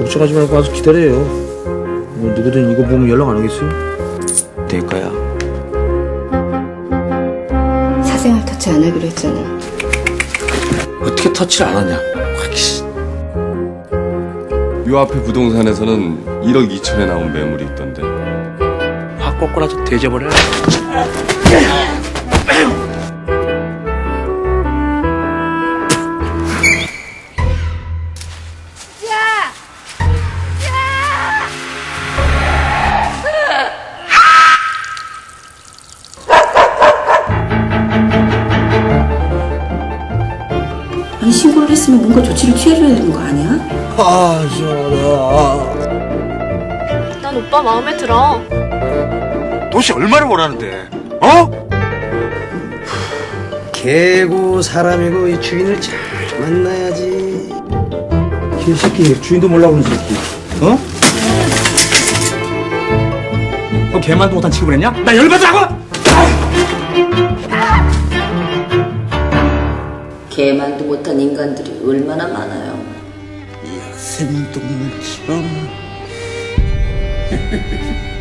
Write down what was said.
걱정하지 말고 와서 기다려요. 뭐 누구든 이거 보면 연락 안 하겠어요? 될 거야. 사생활 터치 안 하기로 했잖아. 어떻게 터치를 안 하냐? 요 앞에 부동산에서는 1억 2천에 나온 매물이 있던데 확 꼬꾸라져 대져버 려. 아니 신고를 했으면 뭔가 조치를 취해줘야 되는 거 아니야? 아, 시원하다. 난 오빠 마음에 들어. 도대체 얼마를 원하는데? 어? 개고 사람이고 이 주인을 잘 만나야지. 이 새끼 주인도 몰라고 그러는 새끼. 어? 너 개만도 못한 취급을 했냐? 나 열받으라고! 개만도 못한 인간들이 얼마나 많아요. 생동물처럼